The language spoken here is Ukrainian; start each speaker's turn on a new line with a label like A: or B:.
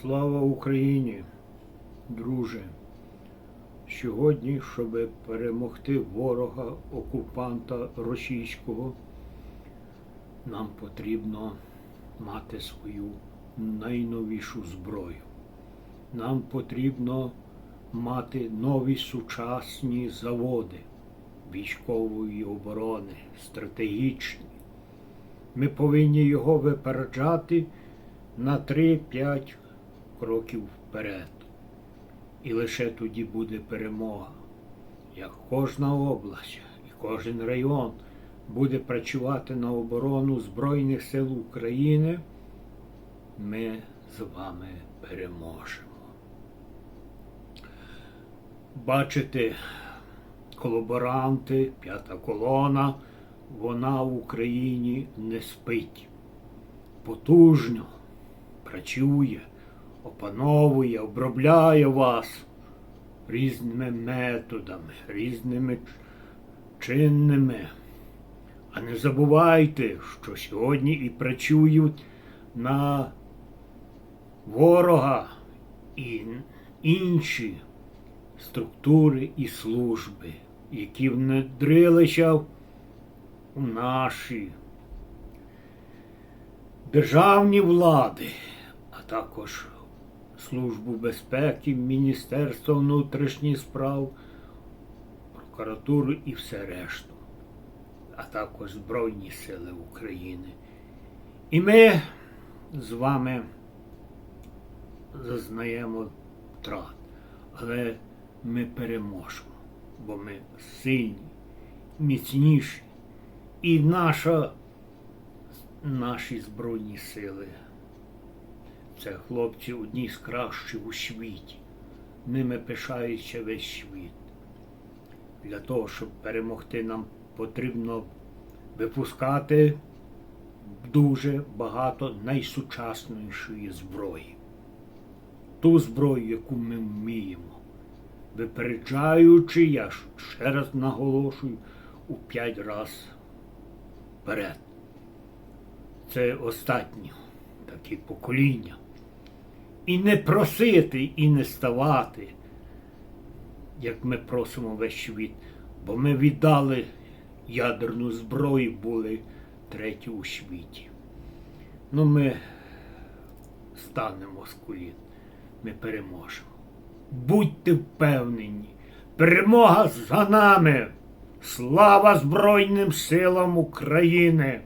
A: Слава Україні, друже! Сьогодні, щоб перемогти ворога, окупанта російського, нам потрібно мати свою найновішу зброю. Нам потрібно мати нові сучасні заводи військової оборони, стратегічні. Ми повинні його випереджати на 3-5 кроків вперед. І лише тоді буде перемога. Як кожна область і кожен район буде працювати на оборону Збройних сил України, ми з вами переможемо. Бачите, колаборанти, п'ята колона, вона в Україні не спить. Потужно працює, опановує, обробляє вас різними методами, різними чинними. А не забувайте, що сьогодні і працюють на ворога і інші структури і служби, які внедрилися у наші державні влади, також Службу безпеки, Міністерство внутрішніх справ, прокуратуру і все решту, а також Збройні Сили України. І ми з вами зазнаємо втрат, але ми переможемо, бо ми сильні, міцніші. І наша, наші Збройні сили. Це хлопці одні з кращих у світі. Ними пишається весь світ. Для того, щоб перемогти, нам потрібно випускати дуже багато найсучаснішої зброї. Ту зброю, яку ми вміємо. Випереджаючи, я ще раз наголошую, у п'ять разів вперед. Це останнє такі покоління. І не просити, і не ставати, як ми просимо весь світ, бо ми віддали ядерну зброю, були треті у світі. Ну, ми станемо з колін, ми переможемо. Будьте впевнені, перемога за нами! Слава Збройним силам України!